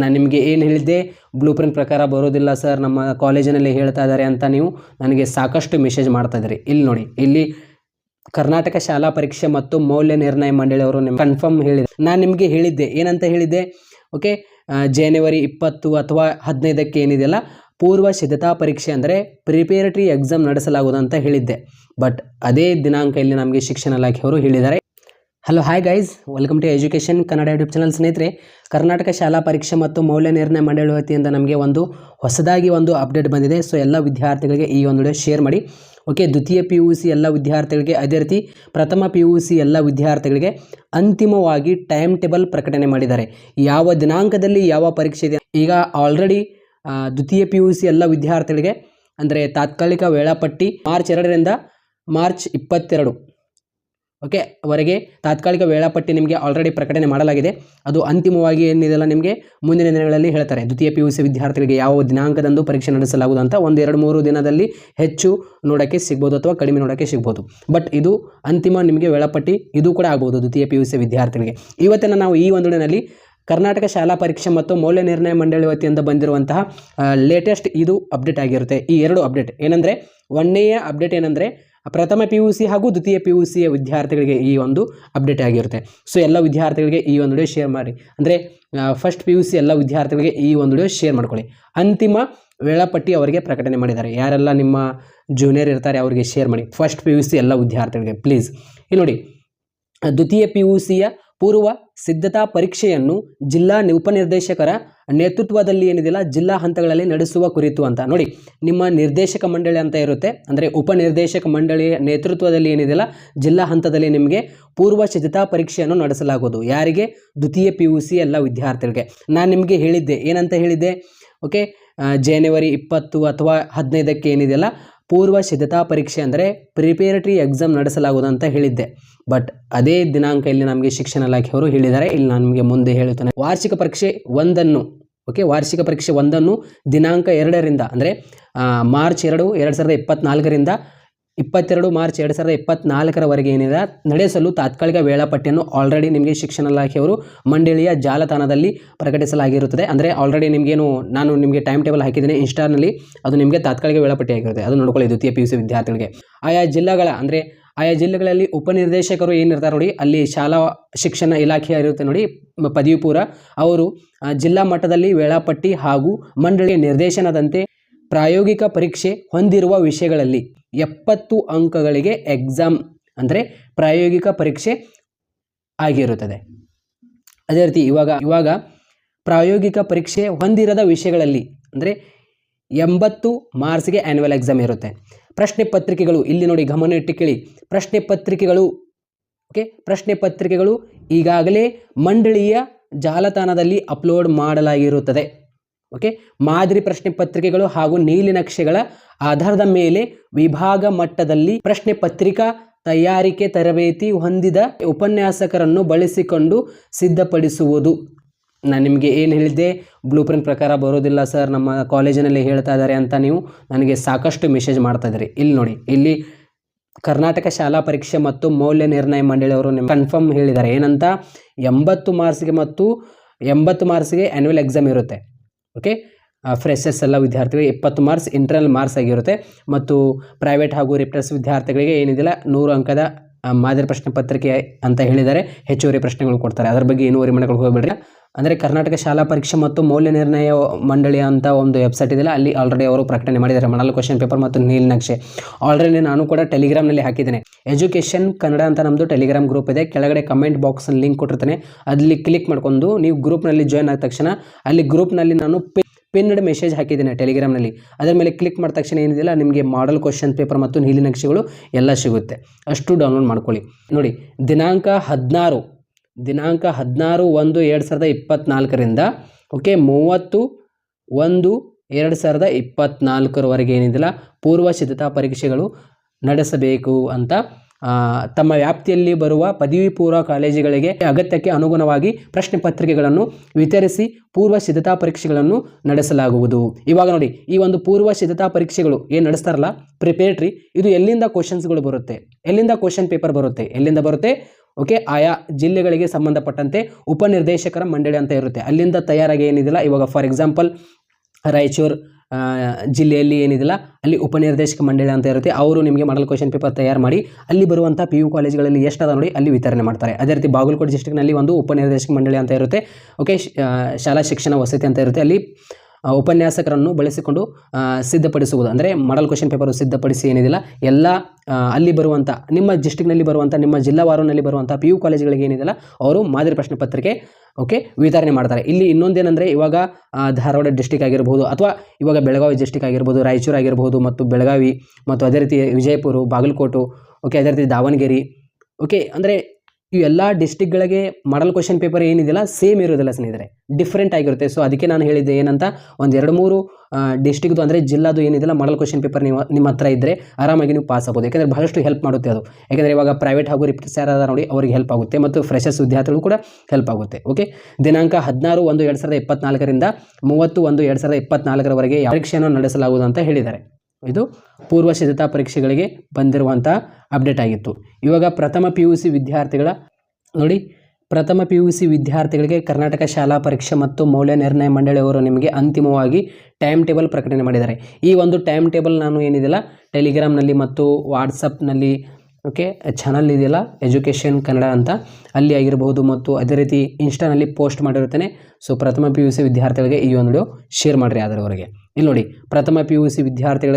ನಾನು ನಿಮಗೆ ಏನು ಹೇಳಿದ್ದೆ? ಬ್ಲೂ ಪ್ರಿಂಟ್ ಪ್ರಕಾರ ಬರೋದಿಲ್ಲ ಸರ್ ನಮ್ಮ ಕಾಲೇಜಿನಲ್ಲಿ ಹೇಳ್ತಾ ಇದ್ದಾರೆ ಅಂತ ನೀವು ನನಗೆ ಸಾಕಷ್ಟು ಮೆಸೇಜ್ ಮಾಡ್ತಾ ಇದ್ದೀರಿ ಇಲ್ಲಿ ನೋಡಿ, ಇಲ್ಲಿ ಕರ್ನಾಟಕ ಶಾಲಾ ಪರೀಕ್ಷೆ ಮತ್ತು ಮೌಲ್ಯ ನಿರ್ಣಯ ಮಂಡಳಿಯವರು ನಿಮ್ಗೆ ಕನ್ಫರ್ಮ್ ಹೇಳಿದೆ ನಾನು ನಿಮಗೆ ಹೇಳಿದ್ದೆ. ಏನಂತ ಹೇಳಿದ್ದೆ? ಓಕೆ ಜನವರಿ ಇಪ್ಪತ್ತು ಅಥವಾ ಹದಿನೈದಕ್ಕೆ ಏನಿದೆಯಲ್ಲ, ಪೂರ್ವ ಸಿದ್ಧತಾ ಪರೀಕ್ಷೆ ಅಂದರೆ ಪ್ರಿಪೇರಟರಿ ಎಕ್ಸಾಮ್ ನಡೆಸಲಾಗುವುದು ಅಂತ ಹೇಳಿದ್ದೆ. ಬಟ್ ಅದೇ ದಿನಾಂಕ ಇಲ್ಲಿ ನಮಗೆ ಶಿಕ್ಷಣ ಇಲಾಖೆಯವರು ಹೇಳಿದ್ದಾರೆ. Hello hi guys welcome to Education Kannada YouTube channel ಸ್ನೇಹಿತರೆ. ಕರ್ನಾಟಕ ಶಾಲಾ ಪರೀಕ್ಷೆ ಮತ್ತು ಮೌಲ್ಯ ನಿರ್ಣಯ ಮಂಡಳಿ ವತಿಯಿಂದ ನಮಗೆ ಒಂದು ಹೊಸದಾಗಿ ಒಂದು ಅಪ್ಡೇಟ್ ಬಂದಿದೆ. ಸೊ ಎಲ್ಲ ವಿದ್ಯಾರ್ಥಿಗಳಿಗೆ ಈ ಒಂದು ವಿಡಿಯೋ ಶೇರ್ ಮಾಡಿ. ಓಕೆ ದ್ವಿತೀಯ ಪಿ ಯು ಸಿ ಎಲ್ಲ ವಿದ್ಯಾರ್ಥಿಗಳಿಗೆ, ಅದೇ ರೀತಿ ಪ್ರಥಮ ಪಿ ಯು ಸಿ ಎಲ್ಲ ವಿದ್ಯಾರ್ಥಿಗಳಿಗೆ ಅಂತಿಮವಾಗಿ ಟೈಮ್ ಟೇಬಲ್ ಪ್ರಕಟಣೆ ಮಾಡಿದ್ದಾರೆ. ಯಾವ ದಿನಾಂಕದಲ್ಲಿ ಯಾವ ಪರೀಕ್ಷೆ ಇದೆ? ಈಗ ಆಲ್ರೆಡಿ ದ್ವಿತೀಯ ಪಿ ಯು ಸಿ ಎಲ್ಲ ವಿದ್ಯಾರ್ಥಿಗಳಿಗೆ, ಅಂದರೆ ತಾತ್ಕಾಲಿಕ ವೇಳಾಪಟ್ಟಿ ಮಾರ್ಚ್ ಎರಡರಿಂದ ಮಾರ್ಚ್ ಇಪ್ಪತ್ತೆರಡು. ಓಕೆ ವರೆಗೆ ತಾತ್ಕಾಲಿಕ ವೇಳಾಪಟ್ಟಿ ನಿಮಗೆ ಆಲ್ರೆಡಿ ಪ್ರಕಟಣೆ ಮಾಡಲಾಗಿದೆ. ಅದು ಅಂತಿಮವಾಗಿ ಏನಿದೆಲ್ಲ ನಿಮಗೆ? ಮುಂದಿನ ದಿನಗಳಲ್ಲಿ ಹೇಳ್ತಾರೆ. ದ್ವಿತೀಯ ಪಿ ಯು ಸಿ ವಿದ್ಯಾರ್ಥಿಗಳಿಗೆ ಯಾವ ದಿನಾಂಕದಂದು ಪರೀಕ್ಷೆ ನಡೆಸಲಾಗುವುದು ಅಂತ ಒಂದು ಎರಡು ಮೂರು ದಿನದಲ್ಲಿ ಹೆಚ್ಚು ನೋಡೋಕ್ಕೆ ಸಿಗ್ಬೋದು ಅಥವಾ ಕಡಿಮೆ ನೋಡೋಕ್ಕೆ ಸಿಗ್ಬೋದು. ಬಟ್ ಇದು ಅಂತಿಮ ನಿಮಗೆ ವೇಳಾಪಟ್ಟಿ, ಇದು ಕೂಡ ಆಗ್ಬೋದು ದ್ವಿತೀಯ ಪಿ ಯು ಸಿ ವಿದ್ಯಾರ್ಥಿಗಳಿಗೆ. ಇವತ್ತಿನ ನಾವು ಈ ಒಂದು ದಿನದಲ್ಲಿ ಕರ್ನಾಟಕ ಶಾಲಾ ಪರೀಕ್ಷೆ ಮತ್ತು ಮೌಲ್ಯ ನಿರ್ಣಯ ಮಂಡಳಿ ವತಿಯಿಂದ ಬಂದಿರುವಂತಹ ಲೇಟೆಸ್ಟ್ ಇದು ಅಪ್ಡೇಟ್ ಆಗಿರುತ್ತೆ. ಈ ಎರಡು ಅಪ್ಡೇಟ್ ಏನಂದರೆ, ಒಂದನೆಯ ಅಪ್ಡೇಟ್ ಏನಂದರೆ ಪ್ರಥಮ ಪಿ ಯು ಸಿ ಹಾಗೂ ದ್ವಿತೀಯ ಪಿ ಯು ಸಿಯ ವಿದ್ಯಾರ್ಥಿಗಳಿಗೆ ಈ ಒಂದು ಅಪ್ಡೇಟ್ ಆಗಿರುತ್ತೆ. ಸೊ ಎಲ್ಲ ವಿದ್ಯಾರ್ಥಿಗಳಿಗೆ ಈ ಒಂದು ವಿಡಿಯೋ ಶೇರ್ ಮಾಡಿ. ಅಂದರೆ ಫಸ್ಟ್ ಪಿ ಯು ಸಿ ಎಲ್ಲ ವಿದ್ಯಾರ್ಥಿಗಳಿಗೆ ಈ ಒಂದು ವಿಡಿಯೋ ಶೇರ್ ಮಾಡ್ಕೊಳ್ಳಿ. ಅಂತಿಮ ವೇಳಾಪಟ್ಟಿ ಅವರಿಗೆ ಪ್ರಕಟಣೆ ಮಾಡಿದ್ದಾರೆ. ಯಾರೆಲ್ಲ ನಿಮ್ಮ ಜೂನಿಯರ್ ಇರ್ತಾರೆ, ಅವರಿಗೆ ಶೇರ್ ಮಾಡಿ. ಫಸ್ಟ್ ಪಿ ಯು ಸಿ ಎಲ್ಲ ವಿದ್ಯಾರ್ಥಿಗಳಿಗೆ ಪ್ಲೀಸ್ ಇಲ್ಲಿ ನೋಡಿ ದ್ವಿತೀಯ ಪಿ ಯು ಸಿಯ ಪೂರ್ವ ಸಿದ್ಧತಾ ಪರೀಕ್ಷೆಯನ್ನು ಜಿಲ್ಲಾ ಉಪನಿರ್ದೇಶಕರ ನೇತೃತ್ವದಲ್ಲಿ ಏನಿದೆಯಲ್ಲ, ಜಿಲ್ಲಾ ಹಂತಗಳಲ್ಲಿ ನಡೆಸುವ ಕುರಿತು ಅಂತ. ನೋಡಿ, ನಿಮ್ಮ ನಿರ್ದೇಶಕ ಮಂಡಳಿ ಅಂತ ಇರುತ್ತೆ. ಅಂದರೆ ಉಪನಿರ್ದೇಶಕ ಮಂಡಳಿಯ ನೇತೃತ್ವದಲ್ಲಿ ಏನಿದೆಯಲ್ಲ, ಜಿಲ್ಲಾ ಹಂತದಲ್ಲಿ ನಿಮಗೆ ಪೂರ್ವ ಸಿದ್ಧತಾ ಪರೀಕ್ಷೆಯನ್ನು ನಡೆಸಲಾಗುವುದು. ಯಾರಿಗೆ? ದ್ವಿತೀಯ ಪಿ ಯು ಸಿ ಎಲ್ಲ ವಿದ್ಯಾರ್ಥಿಗಳಿಗೆ. ನಾನು ನಿಮಗೆ ಹೇಳಿದ್ದೆ. ಏನಂತ ಹೇಳಿದ್ದೆ? ಓಕೆ ಜನವರಿ ಇಪ್ಪತ್ತು ಅಥವಾ ಹದಿನೈದಕ್ಕೆ ಏನಿದೆಯಲ್ಲ ಪೂರ್ವ ಸಿದ್ಧತಾ ಪರೀಕ್ಷೆ ಅಂದರೆ ಪ್ರಿಪೇರಟರಿ ಎಕ್ಸಾಮ್ ನಡೆಸಲಾಗುವುದು ಅಂತ ಹೇಳಿದ್ದೆ. ಬಟ್ ಅದೇ ದಿನಾಂಕ ಇಲ್ಲಿ ನಮಗೆ ಶಿಕ್ಷಣ ಇಲಾಖೆಯವರು ಹೇಳಿದ್ದಾರೆ. ಇಲ್ಲಿ ನಾನು ನಿಮಗೆ ಮುಂದೆ ಹೇಳುತ್ತೇನೆ. ವಾರ್ಷಿಕ ಪರೀಕ್ಷೆ ಒಂದನ್ನು ಓಕೆ ವಾರ್ಷಿಕ ಪರೀಕ್ಷೆ ಒಂದನ್ನು ದಿನಾಂಕ ಎರಡರಿಂದ, ಅಂದರೆ ಮಾರ್ಚ್ ಎರಡು ಎರಡು ಸಾವಿರದ ಇಪ್ಪತ್ನಾಲ್ಕರಿಂದ ಇಪ್ಪತ್ತೆರಡು ಮಾರ್ಚ್ ಎರಡು ಸಾವಿರದ ಇಪ್ಪತ್ನಾಲ್ಕರವರೆಗೆ ಏನಿದೆ? ನಡೆಸಲು ತಾತ್ಕಾಲಿಕ ವೇಳಾಪಟ್ಟಿಯನ್ನು ಆಲ್ರೆಡಿ ನಿಮಗೆ ಶಿಕ್ಷಣ ಇಲಾಖೆಯವರು ಮಂಡಳಿಯ ಜಾಲತಾಣದಲ್ಲಿ ಪ್ರಕಟಿಸಲಾಗಿರುತ್ತದೆ. ಅಂದರೆ ಆಲ್ರೆಡಿ ನಿಮಗೇನು ನಾನು ನಿಮಗೆ ಟೈಮ್ ಟೇಬಲ್ ಹಾಕಿದ್ದೀನಿ ಇನ್ಸ್ಟಾನಲ್ಲಿ ಅದು ನಿಮಗೆ ತಾತ್ಕಾಲಿಕ ವೇಳಾಪಟ್ಟಿ ಆಗಿರುತ್ತೆ. ಅದು ನೋಡ್ಕೊಳ್ಳಿ, ದ್ವಿತೀಯ ಪಿ ಯು ವಿದ್ಯಾರ್ಥಿಗಳಿಗೆ. ಆಯಾ ಜಿಲ್ಲೆಗಳ, ಅಂದರೆ ಆಯಾ ಜಿಲ್ಲೆಗಳಲ್ಲಿ ಉಪನಿರ್ದೇಶಕರು ಏನಿರ್ತಾರೆ ನೋಡಿ, ಅಲ್ಲಿ ಶಾಲಾ ಶಿಕ್ಷಣ ಇಲಾಖೆ ಇರುತ್ತೆ ನೋಡಿ ಪದವಿಪೂರ ಅವರು ಜಿಲ್ಲಾ ಮಟ್ಟದಲ್ಲಿ ವೇಳಾಪಟ್ಟಿ ಹಾಗೂ ಮಂಡಳಿಯ ನಿರ್ದೇಶನದಂತೆ ಪ್ರಾಯೋಗಿಕ ಪರೀಕ್ಷೆ ಹೊಂದಿರುವ ವಿಷಯಗಳಲ್ಲಿ ಎಪ್ಪತ್ತು ಅಂಕಗಳಿಗೆ ಎಕ್ಸಾಮ್ ಅಂದರೆ ಪ್ರಾಯೋಗಿಕ ಪರೀಕ್ಷೆ ಆಗಿರುತ್ತದೆ. ಅದೇ ರೀತಿ ಇವಾಗ ಇವಾಗ ಪ್ರಾಯೋಗಿಕ ಪರೀಕ್ಷೆ ಹೊಂದಿರದ ವಿಷಯಗಳಲ್ಲಿ ಅಂದರೆ ಎಂಬತ್ತು ಮಾರ್ಕ್ಸ್ಗೆ ಆ್ಯನ್ಯುವಲ್ ಎಕ್ಸಾಮ್ ಇರುತ್ತೆ. ಪ್ರಶ್ನೆ ಪತ್ರಿಕೆಗಳು ಇಲ್ಲಿ ನೋಡಿ ಗಮನ ಇಟ್ಟು ಕೇಳಿ ಪ್ರಶ್ನೆ ಪತ್ರಿಕೆಗಳು ಓಕೆ ಪ್ರಶ್ನೆ ಪತ್ರಿಕೆಗಳು ಈಗಾಗಲೇ ಮಂಡಳಿಯ ಜಾಲತಾಣದಲ್ಲಿ ಅಪ್ಲೋಡ್ ಮಾಡಲಾಗಿರುತ್ತದೆ. ಓಕೆ ಮಾದರಿ ಪ್ರಶ್ನೆ ಪತ್ರಿಕೆಗಳು ಹಾಗೂ ನೀಲಿ ನಕ್ಷೆಗಳ ಆಧಾರದ ಮೇಲೆ ವಿಭಾಗ ಮಟ್ಟದಲ್ಲಿ ಪ್ರಶ್ನೆ ಪತ್ರಿಕಾ ತಯಾರಿಕೆ ತರಬೇತಿ ಹೊಂದಿದ ಉಪನ್ಯಾಸಕರನ್ನು ಬಳಸಿಕೊಂಡು ಸಿದ್ಧಪಡಿಸುವುದು. ನಾನು ನಿಮಗೆ ಏನು ಹೇಳಿದ್ದೆ? ಬ್ಲೂ ಪ್ರಿಂಟ್ ಪ್ರಕಾರ ಬರೋದಿಲ್ಲ ಸರ್ ನಮ್ಮ ಕಾಲೇಜಿನಲ್ಲಿ ಹೇಳ್ತಾ ಇದ್ದಾರೆ ಅಂತ ನೀವು ನನಗೆ ಸಾಕಷ್ಟು ಮೆಸೇಜ್ ಮಾಡ್ತಾ ಇದ್ದೀರಿ ಇಲ್ಲಿ ನೋಡಿ, ಇಲ್ಲಿ ಕರ್ನಾಟಕ ಶಾಲಾ ಪರೀಕ್ಷೆ ಮತ್ತು ಮೌಲ್ಯ ನಿರ್ಣಯ ಮಂಡಳಿಯವರು ನಿಮ್ಗೆ ಕನ್ಫರ್ಮ್ ಹೇಳಿದ್ದಾರೆ. ಏನಂತ? ಎಂಬತ್ತು ಮಾರ್ಕ್ಸ್ಗೆ ಮತ್ತು ಎಂಬತ್ತು ಮಾರ್ಕ್ಸ್ಗೆ ಆ್ಯನ್ಯುವಲ್ ಎಕ್ಸಾಮ್ ಇರುತ್ತೆ. ಓಕೆ ಫ್ರೆಶರ್ಸ್ ಎಲ್ಲ ವಿದ್ಯಾರ್ಥಿಗಳಿಗೆ ಇಪ್ಪತ್ತು ಮಾರ್ಕ್ಸ್ ಇಂಟರ್ನಲ್ ಮಾರ್ಕ್ಸ್ ಆಗಿರುತ್ತೆ. ಮತ್ತು ಪ್ರೈವೇಟ್ ಹಾಗೂ ರಿಪ್ಟರ್ಸ್ ವಿದ್ಯಾರ್ಥಿಗಳಿಗೆ ಏನಿದಿಲ್ಲ, ನೂರು ಅಂಕದ ಮಾದರಿ ಪ್ರಶ್ನೆ ಪತ್ರಿಕೆ ಅಂತ ಹೇಳಿದ್ದಾರೆ ಹೆಚ್ಚುವರಿ ಪ್ರಶ್ನೆಗಳು ಕೊಡ್ತಾರೆ. ಅದರ ಬಗ್ಗೆ ಏನು ಮನೆಗಳು ಹೋಗಬೇಡ್ರಿ. ಅಂದರೆ ಕರ್ನಾಟಕ ಶಾಲಾ ಪರೀಕ್ಷೆ ಮತ್ತು ಮೌಲ್ಯ ನಿರ್ಣಯ ಮಂಡಳಿ ಅಂತ ಒಂದು ವೆಬ್ಸೈಟ್ ಇದೆಯಲ್ಲ ಅಲ್ಲಿ ಆಲ್ರೆಡಿ ಅವರು ಪ್ರಕಟಣೆ ಮಾಡಿದ್ದಾರೆ. ಮಣಲ್ ಕ್ವಶನ್ ಪೇಪರ್ ಮತ್ತು ನೀಲ್ನಕ್ಷೆ ಆಲ್ರೆಡಿ ನಾನು ಕೂಡ ಟೆಲಿಗ್ರಾಮ್ನಲ್ಲಿ ಹಾಕಿದ್ದೇನೆ. ಎಜುಕೇಷನ್ ಕನ್ನಡ ಅಂತ ನಮ್ಮದು ಟೆಲಿಗ್ರಾಮ್ ಗ್ರೂಪ್ ಇದೆ. ಕೆಳಗಡೆ ಕಮೆಂಟ್ ಬಾಕ್ಸಲ್ಲಿ ಲಿಂಕ್ ಕೊಟ್ಟಿರ್ತಾನೆ. ಅಲ್ಲಿ ಕ್ಲಿಕ್ ಮಾಡ್ಕೊಂಡು ನೀವು ಗ್ರೂಪ್ನಲ್ಲಿ ಜಾಯ್ನ್ ಆದ ತಕ್ಷಣ ಅಲ್ಲಿ ಗ್ರೂಪ್ನಲ್ಲಿ ನಾನು ಪಿನ್ಡ್ ಮೆಸೇಜ್ ಹಾಕಿದ್ದೇನೆ ಟೆಲಿಗ್ರಾಮ್ನಲ್ಲಿ ಅದರ ಮೇಲೆ ಕ್ಲಿಕ್ ಮಾಡಿದ ತಕ್ಷಣ ಏನಿದೆಯಲ್ಲ, ನಿಮಗೆ ಮಾಡಲ್ ಕ್ವಶನ್ ಪೇಪರ್ ಮತ್ತು ನೀಲಿನಕ್ಷೆಗಳು ಎಲ್ಲ ಸಿಗುತ್ತೆ. ಅಷ್ಟು ಡೌನ್ಲೋಡ್ ಮಾಡ್ಕೊಳ್ಳಿ. ನೋಡಿ, ದಿನಾಂಕ ಹದಿನಾರು. ದಿನಾಂಕ ಹದಿನಾರು ಒಂದು ಎರಡು ಸಾವಿರದ ಇಪ್ಪತ್ತ್ನಾಲ್ಕರಿಂದ ಓಕೆ ಮೂವತ್ತು ಒಂದು ಎರಡು ಸಾವಿರದ ಇಪ್ಪತ್ತ್ನಾಲ್ಕರವರೆಗೆ ಏನಿದೆಯಲ್ಲ ಪೂರ್ವ ಸಿದ್ಧತಾ ಪರೀಕ್ಷೆಗಳು ನಡೆಸಬೇಕು ಅಂತ ತಮ್ಮ ವ್ಯಾಪ್ತಿಯಲ್ಲಿ ಬರುವ ಪದವಿ ಪೂರ್ವ ಕಾಲೇಜುಗಳಿಗೆ ಅಗತ್ಯಕ್ಕೆ ಅನುಗುಣವಾಗಿ ಪ್ರಶ್ನೆ ಪತ್ರಿಕೆಗಳನ್ನು ವಿತರಿಸಿ ಪೂರ್ವ ಸಿದ್ಧತಾ ಪರೀಕ್ಷೆಗಳನ್ನು ನಡೆಸಲಾಗುವುದು. ಇವಾಗ ನೋಡಿ, ಈ ಒಂದು ಪೂರ್ವ ಸಿದ್ಧತಾ ಪರೀಕ್ಷೆಗಳು ಏನು ನಡೆಸ್ತಾರಲ್ಲ ಪ್ರಿಪೇರ್ಟ್ರಿ ಇದು ಎಲ್ಲಿಂದ ಕ್ವಶನ್ಸ್ಗಳು ಬರುತ್ತೆ? ಎಲ್ಲಿಂದ ಕ್ವಶನ್ ಪೇಪರ್ ಬರುತ್ತೆ? ಎಲ್ಲಿಂದ ಬರುತ್ತೆ? ಓಕೆ ಆಯಾ ಜಿಲ್ಲೆಗಳಿಗೆ ಸಂಬಂಧಪಟ್ಟಂತೆ ಉಪನಿರ್ದೇಶಕರ ಮಂಡಳಿ ಅಂತ ಇರುತ್ತೆ. ಅಲ್ಲಿಂದ ತಯಾರಾಗಿ ಏನಿದಿಲ್ಲ? ಇವಾಗ ಫಾರ್ ಎಕ್ಸಾಂಪಲ್ ರಾಯಚೂರು ಜಿಲ್ಲೆಯಲ್ಲಿ ಏನಿದಿಲ್ಲ? ಅಲ್ಲಿ ಉಪನಿರ್ದೇಶಕ ಮಂಡಳಿ ಅಂತ ಇರುತ್ತೆ. ಅವರು ನಿಮಗೆ ಮಾಡಲ್ ಕ್ವಶನ್ ಪೇಪರ್ ತಯಾರು ಮಾಡಿ, ಅಲ್ಲಿ ಬರುವಂಥ ಪಿ ಯು ಕಾಲೇಜುಗಳಲ್ಲಿ ಎಷ್ಟು ಅದ ನೋಡಿ ಅಲ್ಲಿ ವಿತರಣೆ ಮಾಡ್ತಾರೆ. ಅದೇ ರೀತಿ ಬಾಗಲಕೋಟೆ ಡಿಸ್ಟ್ರಿಕ್ನಲ್ಲಿ ಒಂದು ಉಪನಿರ್ದೇಶಕ ಮಂಡಳಿ ಅಂತ ಇರುತ್ತೆ. ಓಕೆ ಶಾಲಾ ಶಿಕ್ಷಣ ವಸತಿ ಅಂತ ಇರುತ್ತೆ. ಅಲ್ಲಿ ಉಪನ್ಯಾಸಕರನ್ನು ಬಳಸಿಕೊಂಡು ಸಿದ್ಧಪಡಿಸುವುದು. ಅಂದರೆ ಮಾಡಲ್ ಕ್ವಶನ್ ಪೇಪರ್ ಸಿದ್ಧಪಡಿಸಿ ಏನಿದಿಲ್ಲ, ಎಲ್ಲ ಅಲ್ಲಿ ಬರುವಂಥ ನಿಮ್ಮ ಡಿಸ್ಟಿಕ್ನಲ್ಲಿ ಬರುವಂಥ ನಿಮ್ಮ ಜಿಲ್ಲಾವಾರುನಲ್ಲಿ ಬರುವಂಥ ಪಿ ಯು ಕಾಲೇಜುಗಳಿಗೆ ಏನಿದೆಯಲ್ಲ ಅವರು ಮಾದರಿ ಪ್ರಶ್ನೆ ಪತ್ರಿಕೆ ಓಕೆ ವಿತರಣೆ ಮಾಡ್ತಾರೆ. ಇಲ್ಲಿ ಇನ್ನೊಂದೇನೆಂದರೆ, ಇವಾಗ ಧಾರವಾಡ ಡಿಸ್ಟಿಕ್ ಆಗಿರ್ಬೋದು, ಅಥವಾ ಇವಾಗ ಬೆಳಗಾವಿ ಡಿಸ್ಟಿಕ್ ಆಗಿರ್ಬೋದು, ರಾಯಚೂರು ಆಗಿರ್ಬೋದು, ಮತ್ತು ಬೆಳಗಾವಿ, ಮತ್ತು ಅದೇ ರೀತಿ ವಿಜಯಪುರ, ಬಾಗಲಕೋಟು ಓಕೆ ಅದೇ ರೀತಿ ದಾವಣಗೆರೆ ಓಕೆ ಅಂದರೆ ಇವೆಲ್ಲ ಡಿಸ್ಟಿಕ್ಗಳಿಗೆ ಮಾಡಲ್ ಕ್ವಶನ್ ಪೇಪರ್ ಏನಿದೆಯಲ್ಲ ಸೇಮ್ ಇರೋದಿಲ್ಲ ಸ್ನೇಹಿತರೆ. ಡಿಫ್ರೆಂಟ್ ಆಗಿರುತ್ತೆ. ಸೊ ಅದಕ್ಕೆ ನಾನು ಹೇಳಿದ್ದೆ ಏನಂತ, ಒಂದು ಎರಡು ಮೂರು ಡಿಸ್ಟಿಕ್ದು ಅಂದರೆ ಜಿಲ್ಲಾದು ಏನಿದೆಯಲ್ಲ ಮಾಡಲ್ ಕ್ವಶನ್ ಪೇಪರ್ ನೀವು, ನಿಮ್ಮ ಹತ್ರ ಇದ್ದರೆ ಆರಾಮಾಗಿ ನೀವು ಪಾಸ್ ಆಗ್ಬೋದು. ಯಾಕಂದರೆ ಬಹಳಷ್ಟು ಹೆಲ್ಪ್ ಮಾಡುತ್ತೆ ಅದು. ಯಾಕಂದರೆ ಇವಾಗ ಪ್ರೈವೇಟ್ ಹಾಗೂ ರಿಪ್ಸ್ ಯಾರಾದ ನೋಡಿ ಅವರಿಗೆ ಹೆಲ್ಪ್ ಆಗುತ್ತೆ ಮತ್ತು ಫ್ರೆಶರ್ಸ್ ವಿದ್ಯಾರ್ಥಿಗಳು ಕೂಡ ಹೆಲ್ಪ್ ಆಗುತ್ತೆ. ಓಕೆ ದಿನಾಂಕ ಹದಿನಾರು ಒಂದು ಎರಡು ಸಾವಿರದ ಇಪ್ಪತ್ನಾಲ್ಕರಿಂದ ಮೂವತ್ತು ಒಂದು ಎರಡು ಸಾವಿರದ ಇಪ್ಪತ್ನಾಲ್ಕರವರೆಗೆ ಪರೀಕ್ಷೆಯನ್ನು ನಡೆಸಲಾಗುವುದು ಅಂತ ಹೇಳಿದ್ದಾರೆ. ಇದು ಪೂರ್ವ ಸಿದ್ಧತಾ ಪರೀಕ್ಷೆಗಳಿಗೆ ಬಂದಿರುವಂಥ ಅಪ್ಡೇಟ್ ಆಗಿತ್ತು. ಇವಾಗ ಪ್ರಥಮ ಪಿ ಯು ಸಿ ವಿದ್ಯಾರ್ಥಿಗಳ ನೋಡಿ, ಪ್ರಥಮ ಪಿ ಯು ಸಿ ವಿದ್ಯಾರ್ಥಿಗಳಿಗೆ ಕರ್ನಾಟಕ ಶಾಲಾ ಪರೀಕ್ಷೆ ಮತ್ತು ಮೌಲ್ಯ ನಿರ್ಣಯ ಮಂಡಳಿಯವರು ನಿಮಗೆ ಅಂತಿಮವಾಗಿ ಟೈಮ್ ಟೇಬಲ್ ಪ್ರಕಟಣೆ ಮಾಡಿದ್ದಾರೆ. ಈ ಒಂದು ಟೈಮ್ ಟೇಬಲ್ ನಾನು ಏನಿದೆಯಲ್ಲ ಟೆಲಿಗ್ರಾಮ್ನಲ್ಲಿ ಮತ್ತು ವಾಟ್ಸಪ್ನಲ್ಲಿ ಓಕೆ ಚಾನಲ್ ಇದೆಯಲ್ಲ ಎಜುಕೇಷನ್ ಕನ್ನಡ ಅಂತ. ಅಲ್ಲಿ ಆಗಿರಬಹುದು ಮತ್ತು ಅದೇ ರೀತಿ ಇನ್ಸ್ಟಾನಲ್ಲಿ ಪೋಸ್ಟ್ ಮಾಡಿರುತ್ತೇನೆ. ಸೊ ಪ್ರಥಮ ಪಿ ಯು ಸಿ ವಿದ್ಯಾರ್ಥಿಗಳಿಗೆ ಈ ಒಂದು ವಿಡಿಯೋ ಶೇರ್ ಮಾಡಿರಿ ಅದರವರೆಗೆ ಇಲ್ಲಿ ನೋಡಿ, ಪ್ರಥಮ ಪಿ ಯು ಸಿ ವಿದ್ಯಾರ್ಥಿಗಳ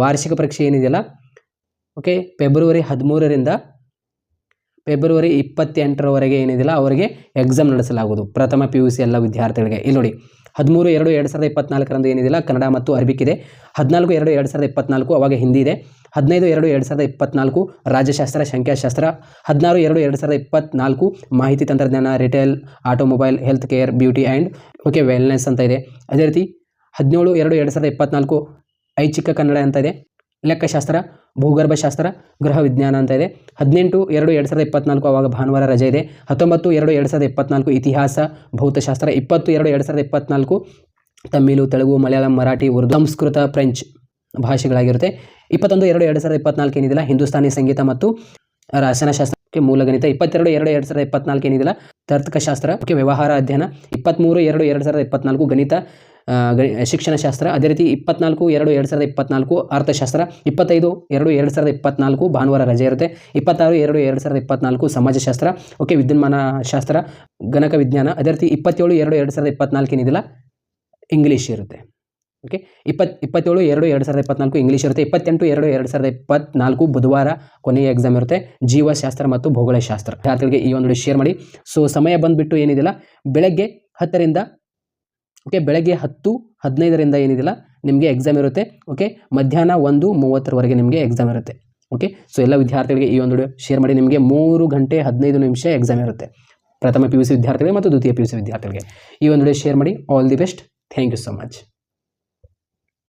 ವಾರ್ಷಿಕ ಪರೀಕ್ಷೆ ಏನಿದೆಯಲ್ಲ? ಓಕೆ ಫೆಬ್ರವರಿ ಹದಿಮೂರರಿಂದ ಫೆಬ್ರವರಿ ಇಪ್ಪತ್ತೆಂಟರವರೆಗೆ ಏನಿದೆಯಲ್ಲ, ಅವರಿಗೆ ಎಕ್ಸಾಮ್ ನಡೆಸಲಾಗುವುದು. ಪ್ರಥಮ ಪಿ ಯು ಸಿ ಎಲ್ಲ ವಿದ್ಯಾರ್ಥಿಗಳಿಗೆ. ಇಲ್ಲಿ ನೋಡಿ ಹದಿಮೂರು ಎರಡು ಎರಡು ಸಾವಿರದ ಇಪ್ಪತ್ನಾಲ್ಕರಂದು ಏನಿದೆಯಲ್ಲ ಕನ್ನಡ ಮತ್ತು ಅರಬಿಕ್ ಇದೆ ಹದಿನಾಲ್ಕು ಎರಡು ಎರಡು ಸಾವಿರದ ಇಪ್ಪತ್ನಾಲ್ಕು, ಅವಾಗ ಹಿಂದಿ ಇದೆ. ಹದಿನೈದು ಎರಡು ಎರಡು ಸಾವಿರದ ಇಪ್ಪತ್ನಾಲ್ಕು, ರಾಜ್ಯಶಾಸ್ತ್ರ, ಸಂಖ್ಯಾಶಾಸ್ತ್ರ. ಹದಿನಾರು ಎರಡು ಎರಡು ಸಾವಿರದ ಇಪ್ಪತ್ನಾಲ್ಕು, ಮಾಹಿತಿ ತಂತ್ರಜ್ಞಾನ, retail, automobile, health care, beauty and, okay, wellness ಅಂತ ಇದೆ. ಅದೇ ರೀತಿ ಹದಿನೇಳು ಎರಡು ಎರಡು ಸಾವಿರದ ಇಪ್ಪತ್ನಾಲ್ಕು, ಐಚ್ಛಿಕ ಕನ್ನಡ ಅಂತ ಇದೆ. ಲೆಕ್ಕಶಾಸ್ತ್ರ, ಭೂಗರ್ಭಶಾಸ್ತ್ರ ಗೃಹ ವಿಜ್ಞಾನ ಅಂತ ಇದೆ. ಹದಿನೆಂಟು, ಎರಡು ಎರಡು ಸಾವಿರದ ಇಪ್ಪತ್ನಾಲ್ಕು ಆವಾಗ ಭಾನುವಾರ ರಜೆ ಇದೆ. ಹತ್ತೊಂಬತ್ತು, ಎರಡು ಎರಡು ಸಾವಿರದ ಇಪ್ಪತ್ನಾಲ್ಕು ಇತಿಹಾಸ, ಭೌತಶಾಸ್ತ್ರ, ಇಪ್ಪತ್ತು, ಎರಡು ಎರಡು ಸಾವಿರದ ಇಪ್ಪತ್ನಾಲ್ಕು ತಮಿಳು, ತೆಲುಗು, ಮಲಯಾಳಂ, ಮರಾಠಿ, ಉರ್ದು, ಸಂಸ್ಕೃತ, ಫ್ರೆಂಚ್ ಭಾಷೆಗಳಾಗಿರುತ್ತೆ. ಇಪ್ಪತ್ತೊಂದು, ಎರಡು ಎರಡು ಸಾವಿರದ ಇಪ್ಪತ್ನಾಲ್ಕು ಏನಿದಿಲ್ಲ? ಹಿಂದೂಸ್ತಾನಿ ಸಂಗೀತ ಮತ್ತು ರಚನಾಶಾಸ್ತ್ರಕ್ಕೆ ಮೂಲಗಣಿತ ಇಪ್ಪತ್ತೆರಡು, ಎರಡು ಎರಡು ಸಾವಿರದ ಇಪ್ಪತ್ನಾಲ್ಕು ಏನಿದಿಲ್ಲ? ತರ್ಕಶಾಸ್ತ್ರ ಓಕೆ ವ್ಯವಹಾರ ಅಧ್ಯಯನ. ಇಪ್ಪತ್ತ್ಮೂರು ಎರಡು ಎರಡು ಸಾವಿರದ ಇಪ್ಪತ್ನಾಲ್ಕು ಗಣಿತ. ಶಿಕ್ಷಣಶಾಸ್ತ್ರ ಅದೇ ರೀತಿ ಇಪ್ಪತ್ನಾಲ್ಕು, ಎರಡು ಎರಡು ಸಾವಿರದ ಇಪ್ಪತ್ನಾಲ್ಕು, ಅರ್ಥಶಾಸ್ತ್ರ, ಇಪ್ಪತ್ತೈದು, ಎರಡು ಎರಡು ಸಾವಿರದ ಇಪ್ಪತ್ನಾಲ್ಕು, ಭಾನುವಾರ ರಜೆ ಇರುತ್ತೆ. ಇಪ್ಪತ್ತಾರು, ಎರಡು ಎರಡು ಸಾವಿರದ ಇಪ್ಪತ್ನಾಲ್ಕು, ಸಮಾಜಶಾಸ್ತ್ರ, ಓಕೆ, ವಿದ್ಯುನ್ಮಾನ ಶಾಸ್ತ್ರ, ಗಣಕ ವಿಜ್ಞಾನ, ಅದೇ ರೀತಿ ಇಪ್ಪತ್ತೇಳು, ಎರಡು ಎರಡು ಸಾವಿರದ ಇಪ್ಪತ್ನಾಲ್ಕು ಏನಿದಿಲ್ಲ, ಇಂಗ್ಲೀಷ್ ಇರುತ್ತೆ. ಓಕೆ, ಇಪ್ಪತ್, ಇಪ್ಪತ್ತೇಳು, ಎರಡು ಎರಡು ಸಾವಿರದ ಇಪ್ಪತ್ನಾಲ್ಕು, ಇಂಗ್ಲೀಷ್ ಇರುತ್ತೆ. ಇಪ್ಪತ್ತೆಂಟು, ಎರಡು ಎರಡು ಸಾವಿರದ ಇಪ್ಪತ್ನಾಲ್ಕು, ಬುಧವಾರ ಕೊನೆಯ ಎಕ್ಸಾಮ್ ಇರುತ್ತೆ. ಜೀವಶಾಸ್ತ್ರ ಮತ್ತು ಭೂಗೋಳಶಾಸ್ತ್ರ ವಿದ್ಯಾರ್ಥಿಗಳಿಗೆ ಈ ಒಂದು ಶೇರ್ ಮಾಡಿ. ಸೊ ಸಮಯ ಬಂದುಬಿಟ್ಟು ಏನಿದೆಯಲ್ಲ ಬೆಳಗ್ಗೆ ಹತ್ತರಿಂದ ಓಕೆ ಬೆಳಗ್ಗೆ ಹತ್ತು, ಹದಿನೈದರಿಂದ ಏನಿದೆಯಲ್ಲ ನಿಮಗೆ ಎಕ್ಸಾಮ್ ಇರುತ್ತೆ. ಓಕೆ ಮಧ್ಯಾಹ್ನ ಒಂದು, ಮೂವತ್ತರವರೆಗೆ ನಿಮಗೆ ಎಕ್ಸಾಮ್ ಇರುತ್ತೆ. ಓಕೆ ಸೊ ಎಲ್ಲ ವಿದ್ಯಾರ್ಥಿಗಳಿಗೆ ಈ ಒಂದು ವಿಡಿಯೋ ಶೇರ್ ಮಾಡಿ, ನಿಮಗೆ ಮೂರು ಗಂಟೆ ಹದಿನೈದು ನಿಮಿಷ ಎಕ್ಸಾಮ್ ಇರುತ್ತೆ. ಪ್ರಥಮ ಪಿ ಯು ಸಿ ವಿದ್ಯಾರ್ಥಿಗಳಿಗೆ ಮತ್ತು ದ್ವಿತೀಯ ಪಿ ಯು ಸಿ ವಿದ್ಯಾರ್ಥಿಗಳಿಗೆ. ಈ ಒಂದು ವಿಡಿಯೋ ಶೇರ್ ಮಾಡಿ all the best thank you so much